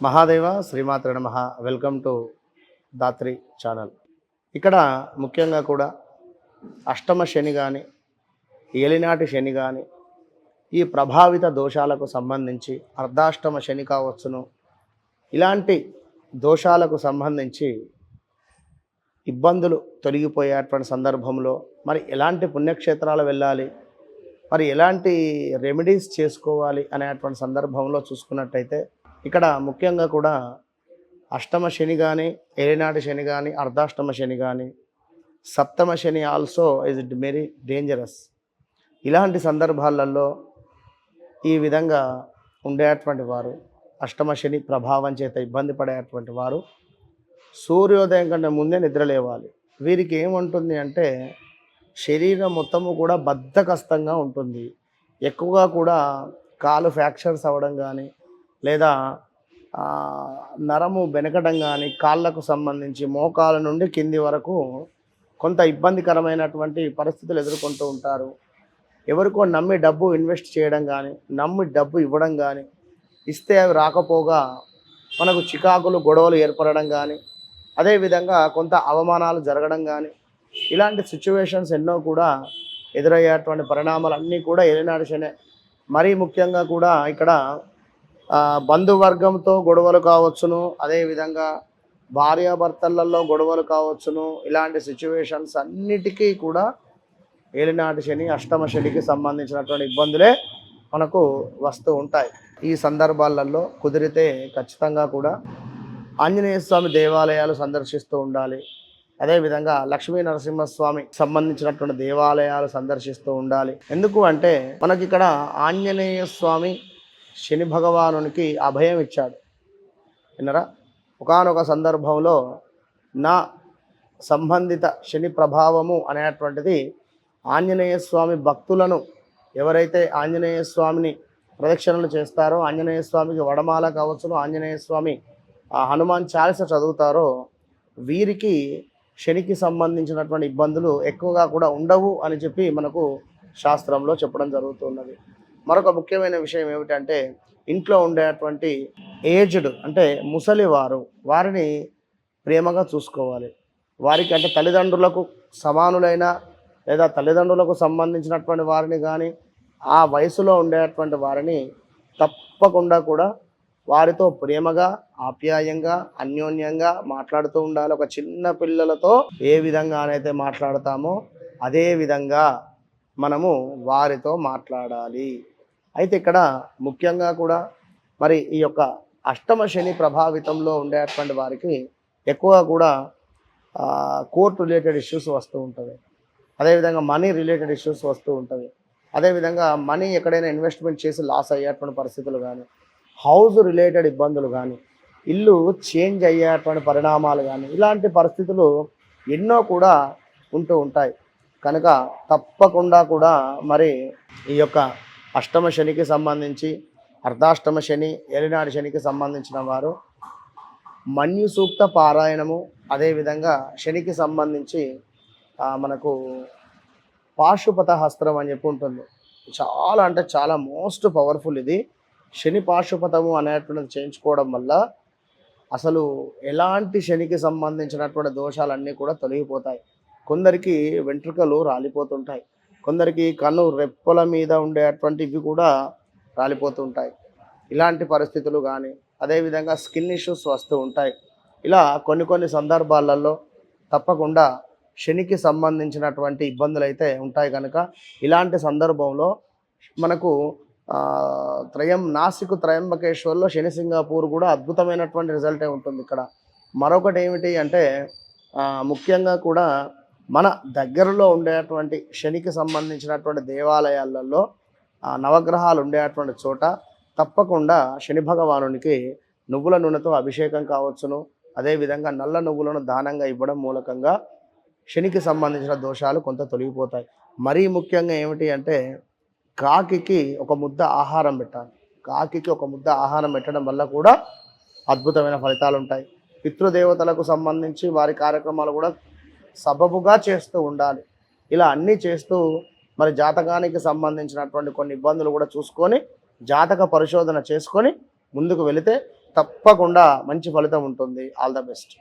మహాదేవ శ్రీమాత్ర నమ. Welcome to Dhatri channel. ఇక్కడ ముఖ్యంగా కూడా అష్టమ శని కానీ ఏలినాటి శని కానీ ఈ ప్రభావిత దోషాలకు సంబంధించి అర్ధాష్టమ శని కావచ్చును. ఇలాంటి దోషాలకు సంబంధించి ఇబ్బందులు తొలగిపోయేటువంటి సందర్భంలో మరి ఎలాంటి పుణ్యక్షేత్రాలు వెళ్ళాలి మరి ఎలాంటి రెమెడీస్ చేసుకోవాలి అనేటువంటి సందర్భంలో చూసుకున్నట్టయితే ఇక్కడ ముఖ్యంగా కూడా అష్టమ శని కానీ ఏనాటి శని కానీ అర్ధాష్టమ శని కానీ సప్తమ శని also is it very dangerous ఇలాంటి సందర్భాలలో ఈ విధంగా ఉండేటువంటి వారు అష్టమ శని ప్రభావం చేత ఇబ్బంది పడేటువంటి వారు సూర్యోదయం కంటే ముందే నిద్ర లేవాలి వీరికి ఏముంటుంది అంటే శరీరం మొత్తము కూడా బద్ధకస్తంగా ఉంటుంది. ఎక్కువగా కూడా కాలు ఫ్రాక్చర్స్ అవ్వడం కానీ లేదా నరము బెనకడం కానీ కాళ్ళకు సంబంధించి మోకాల నుండి కింది వరకు కొంత ఇబ్బందికరమైనటువంటి పరిస్థితులు ఎదుర్కొంటూ ఉంటారు. ఎవరికో నమ్మి డబ్బు ఇన్వెస్ట్ చేయడం కానీ నమ్మి డబ్బు ఇవ్వడం కానీ ఇస్తే అవి రాకపోగా మనకు చికాకులు గొడవలు ఏర్పడడం కానీ అదేవిధంగా కొంత అవమానాలు జరగడం కానీ ఇలాంటి సిచ్యువేషన్స్ ఎన్నో కూడా ఎదురయ్యేటువంటి పరిణామాలు అన్నీ కూడా ఏలినాడు శనే. మరీ ముఖ్యంగా కూడా ఇక్కడ బంధువర్గంతో గొడవలు కావచ్చును. అదేవిధంగా భార్యాభర్తలలో గొడవలు కావచ్చును. ఇలాంటి సిచ్యువేషన్స్ అన్నిటికీ కూడా ఏలినాటి శని అష్టమ శనికి సంబంధించినటువంటి ఇబ్బందులే మనకు వస్తూ ఉంటాయి. ఈ సందర్భాలలో కుదిరితే ఖచ్చితంగా కూడా ఆంజనేయ స్వామి దేవాలయాలు సందర్శిస్తూ ఉండాలి. అదేవిధంగా లక్ష్మీ నరసింహస్వామి సంబంధించినటువంటి దేవాలయాలు సందర్శిస్తూ ఉండాలి. ఎందుకు అంటే మనకి ఇక్కడ ఆంజనేయ స్వామి శని భగవానునికి అభయం ఇచ్చాడు. విన్నరా? ఒకానొక సందర్భంలో నా సంబంధిత శని ప్రభావము అనేటువంటిది ఆంజనేయ స్వామి భక్తులను ఎవరైతే ఆంజనేయ స్వామిని ప్రదక్షిణలు చేస్తారో ఆంజనేయ స్వామికి వడమాల కావచ్చును ఆంజనేయ స్వామి ఆ హనుమాన్ చాలీస చదువుతారో వీరికి శనికి సంబంధించినటువంటి ఇబ్బందులు ఎక్కువగా కూడా ఉండవు అని చెప్పి మనకు శాస్త్రంలో చెప్పడం జరుగుతున్నది. మరొక ముఖ్యమైన విషయం ఏమిటంటే ఇంట్లో ఉండేటువంటి ఏజ్డ్ అంటే ముసలివారు వారిని ప్రేమగా చూసుకోవాలి. వారికి అంటే తల్లిదండ్రులకు సమానులైన లేదా తల్లిదండ్రులకు సంబంధించినటువంటి వారిని కానీ ఆ వయసులో ఉండేటువంటి వారిని తప్పకుండా కూడా వారితో ప్రేమగా ఆప్యాయంగా అన్యోన్యంగా మాట్లాడుతూ ఉండాలి. ఒక చిన్న పిల్లలతో ఏ విధంగానైతే మాట్లాడతామో అదే విధంగా మనము వారితో మాట్లాడాలి. అయితే ఇక్కడ ముఖ్యంగా కూడా మరి ఈ యొక్క అష్టమ శని ప్రభావితంలో ఉండేటువంటి వారికి ఎక్కువగా కూడా కోర్ట్ రిలేటెడ్ ఇష్యూస్ వస్తూ ఉంటుంది అదేవిధంగా మనీ రిలేటెడ్ ఇష్యూస్ వస్తూ ఉంటుంది అదేవిధంగా మనీ ఎక్కడైనా ఇన్వెస్ట్మెంట్ చేసి లాస్ అయ్యేటువంటి పరిస్థితులు కానీ హౌస్ రిలేటెడ్ ఇబ్బందులు కానీ ఇల్లు చేంజ్ అయ్యేటువంటి పరిణామాలు కానీ ఇలాంటి పరిస్థితులు ఎన్నో కూడా ఉంటూ ఉంటాయి. కనుక తప్పకుండా కూడా మరి ఈ యొక్క అష్టమ శనికి సంబంధించి అర్ధాష్టమ శని ఏలినాడు శనికి సంబంధించిన వారు మన్యు సూక్త పారాయణము అదేవిధంగా శనికి సంబంధించి మనకు పాశుపత హస్త్రం అని చెప్పి ఉంటుంది. చాలా అంటే చాలా మోస్ట్ పవర్ఫుల్ ఇది. శని పాశుపతము అనేటువంటిది చేయించుకోవడం వల్ల అసలు ఎలాంటి శనికి సంబంధించినటువంటి దోషాలన్నీ కూడా తొలగిపోతాయి. కొందరికి వెంట్రుకలు రాలిపోతుంటాయి. కొందరికి కన్ను రెప్పల మీద ఉండేటువంటివి కూడా రాలిపోతుంటాయి ఇలాంటి పరిస్థితులు కానీ అదేవిధంగా స్కిన్ ఇష్యూస్ వస్తూ ఉంటాయి. ఇలా కొన్ని కొన్ని సందర్భాలలో తప్పకుండా శనికి సంబంధించినటువంటి ఇబ్బందులు అయితే ఉంటాయి కనుక ఇలాంటి సందర్భంలో మనకు త్రయం నాసిక్ త్రయంబకేశ్వర్లో శని సింగాపూర్ కూడా అద్భుతమైనటువంటి రిజల్టే ఉంటుంది ఇక్కడ. మరొకటి ఏమిటి అంటే ముఖ్యంగా కూడా మన దగ్గరలో ఉండేటువంటి శనికి సంబంధించినటువంటి దేవాలయాలలో ఆ, నవగ్రహాలు ఉండేటువంటి చోట తప్పకుండా శని భగవానునికి నువ్వుల నూనెతో అభిషేకం కావచ్చును. అదేవిధంగా నల్ల నువ్వులను దానంగా ఇవ్వడం మూలకంగా శనికి సంబంధించిన దోషాలు కొంత తొలగిపోతాయి. మరీ ముఖ్యంగా ఏమిటి అంటే కాకికి ఒక ముద్ద ఆహారం పెట్టాలి. కాకికి ఒక ముద్ద ఆహారం పెట్టడం వల్ల కూడా అద్భుతమైన ఫలితాలు ఉంటాయి పితృదేవతలకు సంబంధించి వారి కార్యక్రమాలు కూడా సబబుగా చేస్తూ ఉండాలి. ఇలా అన్నీ చేస్తూ మరి జాతకానికి సంబంధించినటువంటి కొన్ని ఇబ్బందులు కూడా చూసుకొని జాతక పరిశోధన చేసుకొని ముందుకు వెళితే తప్పకుండా మంచి ఫలితం ఉంటుంది. All the best